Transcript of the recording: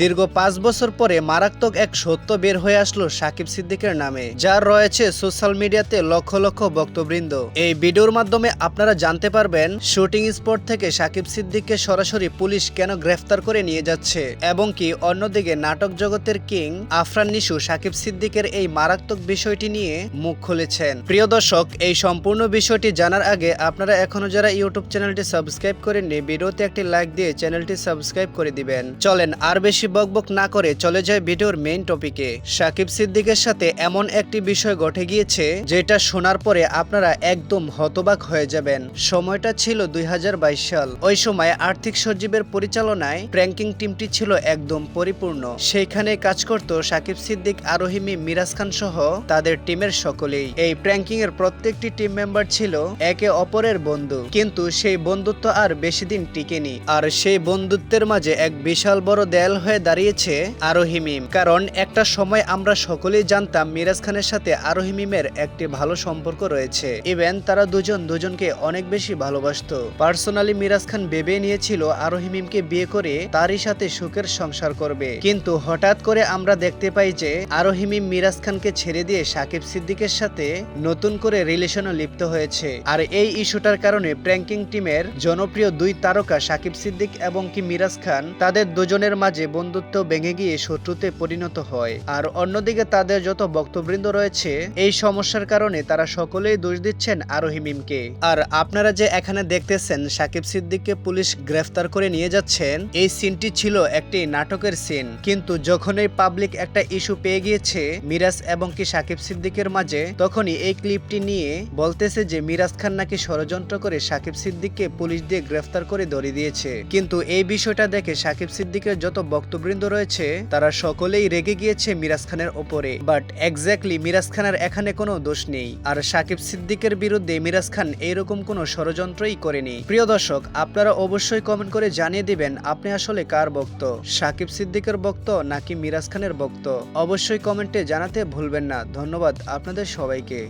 দীর্ঘ পাঁচ বছর পরে মারাত্মক এক সত্য বের হয়ে আসলো সাকিব সিদ্দিকের নামে যার রয়েছে সোশ্যাল মিডিয়াতে লক্ষ লক্ষ বক্তবৃন্দ এই ভিডিওর মাধ্যমে আপনারা জানতে পারবেন, শুটিং স্পট থেকে সাকিব সিদ্দিককে সরাসরি পুলিশ কেন গ্রেফতার করে নিয়ে যাচ্ছে, এবং কি অন্যদিকে নাটক জগতের কিং আফরান নিশু সাকিব সিদ্দিকের এই মারাত্মক বিষয়টি নিয়ে মুখ খুলেছেন। প্রিয় দর্শক, এই সম্পূর্ণ বিষয়টি জানার আগে আপনারা এখনও যারা ইউটিউব চ্যানেলটি সাবস্ক্রাইব করেননি, ভিডিওতে একটি লাইক দিয়ে চ্যানেলটি সাবস্ক্রাইব করে দিবেন। চলেন আর বেশি বকবক না করে চলে যায় ভিডিওর মেইন টপিকে সাকিব সিদ্দিকের সাথে এমন একটি বিষয় ঘটে গিয়েছে, যেটা শোনার পরে আপনারা একদম হতবাক হয়ে যাবেন। সময়টা ছিল দুই সাল। ওই সময় আর্থিক সজীবের পরিচালনায় প্র্যাঙ্কিং টিমটি ছিল একদম পরিপূর্ণ। সেইখানে কাজ করত সাকিব সিদ্দিক আরোহিমি মিরাজ খান সহ তাদের টিমের সকলেই। এই প্র্যাঙ্কিং এর প্রত্যেকটি টিম মেম্বার ছিল একে অপরের বন্ধু। কিন্তু সেই বন্ধুত্ব আর বেশি দিন টিকেনি। আর সেই বন্ধুত্বের মাঝে এক বিশাল বড় দেয়াল হয়ে দাঁড়িয়েছে আরোহিমিম কারণ একটা সময় আমরা সকলেই জানতাম মিরাজ খানের সাথে আরোহিমিমের একটি ভালো সম্পর্ক রয়েছে। ইভেন তারা দুজন দুজনকে অনেক বেশি ভালোবাসতো। পার্সোনালি মিরাজ খান ভেবে নিয়েছিল আরোহিমিমকে বিয়ে করে তারই সাথে সুখের সংসার করবে। কিন্তু হঠাৎ করে আমরা দেখতে পাই যে আরোহিমিম মিরাজ খানকে ছেড়ে দিয়ে সাকিব সিদ্দিকের সাথে নতুন করে রিলেশনও লিপ্ত হয়েছে। আর এই ইস্যুটার কারণে প্র্যাঙ্কিং টিমের জনপ্রিয় দুই তারকা সাকিব সিদ্দিক এবং কি মিরাজ খান, তাদের দুজনের মাঝে বন্ধুত্ব ভেঙে গিয়ে শত্রুতে পরিণত হয়। আর অন্যদিকে তাদের যত বক্তবৃন্দ রয়েছে, এই সমস্যার কারণে তারা সকলেই দোষ দিচ্ছেন আরোহিমিমকে আর আপনারা যে এখানে দেখতেছেন, সাকিব সিদ্দিককে পুলিশ গ্রেফতার করে নিয়ে যাচ্ছেন, এই সিনটি ছিল একটি নাটকের সিন। কিন্তু যখন এই পাবলিক একটা ইস্যু পেয়ে গিয়েছে, মিরাজ এবং কি সাকিব সিদ্দিকের মাঝে, তখনই এই ক্লিপটি নিয়ে বলতেছে যে মিরাজ খান নাকি ষড়যন্ত্র করে সাকিব সিদ্দিককে পুলিশ দিয়ে গ্রেফতার করে ধরে দিয়েছে। কিন্তু এই বিষয়টা দেখে সাকিব সিদ্দিকের যত বক্তবৃন্দ রয়েছে, তারা সকলেই রেগে গিয়েছে মিরাজ খানের ওপরে। বাট এক্স্যাক্টলি মিরাজ খানের এখানে কোনো দোষ নেই। আর সাকিব সিদ্দিকের বিরুদ্ধে মিরাজ খান এইরকম কোনো ষড়যন্ত্রই করেনি। প্রিয় দর্শক, আপনারা অবশ্যই কমেন্ট করে জানিয়ে দিবেন, আপনি আসলে কার ভক্ত? সাকিব সিদ্দিকের ভক্ত নাকি মিরাজ খানের ভক্ত? অবশ্যই কমেন্টে জানাতে ভুলবেন না। ধন্যবাদ আপনাদের সবাইকে।